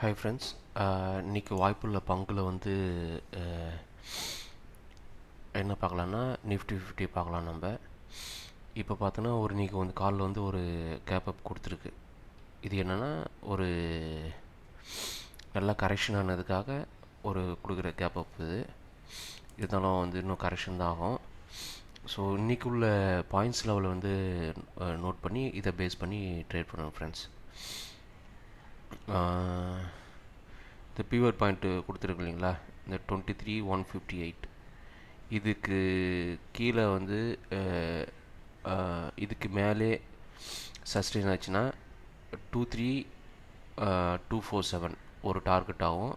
Hi friends இன்றைக்கி வாய்ப்புள்ள பங்கில் வந்து என்ன பார்க்கலான்னா நிஃப்டி ஃபிஃப்டி பார்க்கலாம் நம்ம. இப்போ பார்த்தோன்னா ஒரு இன்றைக்கி வந்து காலில் வந்து ஒரு கேப் அப் கொடுத்துருக்கு. இது என்னென்னா ஒரு நல்லா கரெக்ஷன் ஆனதுக்காக ஒரு கொடுக்குற கேப் அப் இது. இருந்தாலும் வந்து இன்னும் கரெக்ஷன் தான் ஆகும். ஸோ இன்றைக்கி உள்ள பாயிண்ட்ஸ் லெவலில் வந்து நோட் பண்ணி இதை பேஸ் பண்ணி ட்ரேட் பண்ணுவேன் ஃப்ரெண்ட்ஸ் இந்த பியூர் பாயிண்ட்டு கொடுத்துருக்கு இல்லைங்களா? இந்த twenty three one fifty eight இதுக்கு கீழே வந்து இதுக்கு மேலே சஸ்டெயின் ஆச்சுன்னா two three two four seven ஒரு டார்கெட் ஆகும்.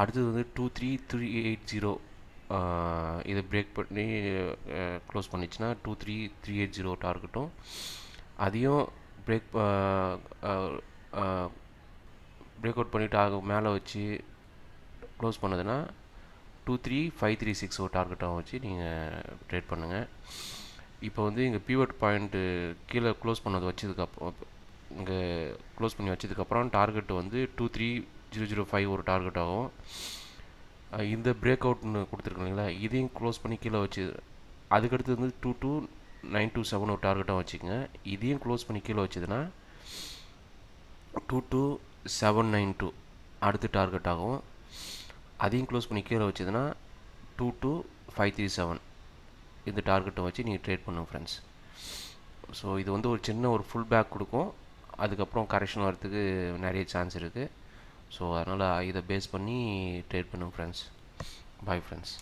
அடுத்தது வந்து two three three eight zero இதை பிரேக் பண்ணி close பண்ணிச்சுன்னா two three three eight zero டார்கெட்டும் அதையும் பிரேக் பிரேக் அவுட் பண்ணிவிட்டு ஆக மேலே வச்சு close பண்ணதுன்னா two three five three six ஒரு டார்கெட்டாகவும் வச்சு நீங்கள் ட்ரேட் பண்ணுங்கள் இப்போ வந்து இங்கே பிவட் பாயிண்ட்டு கீழே க்ளோஸ் பண்ணது வச்சதுக்கப்புறம் இங்கே க்ளோஸ் பண்ணி வச்சதுக்கப்புறம் டார்கெட் வந்து two three zero zero five ஒரு டார்கெட் ஆகும். இந்த பிரேக் அவுட்னு கொடுத்துருக்கீங்களா இல்லைங்களா இதையும் க்ளோஸ் பண்ணி கீழே வச்சு அதுக்கடுத்து வந்து two two nine two seven ஒரு டார்கெட்டாக வச்சுக்கோங்க. இதையும் க்ளோஸ் பண்ணி கீழே வச்சதுன்னா two two seven nine two அடுத்து டார்கெட் ஆகும் அதையும் க்ளோஸ் பண்ணி கீழே வச்சதுன்னா two two five three seven இந்த டார்கெட்டை வச்சு நீங்கள் ட்ரேட் பண்ணுங்க ஃப்ரெண்ட்ஸ் ஸோ இது வந்து ஒரு சின்ன ஒரு ஃபுல் பேக் கொடுக்கும். அதுக்கப்புறம் கரெக்ஷன் வரத்துக்கு நிறைய சான்ஸ் இருக்குது ஸோ அதனால் இதை பேஸ் பண்ணி ட்ரேட் பண்ணுங்க ஃப்ரெண்ட்ஸ் பாய் ஃப்ரெண்ட்ஸ்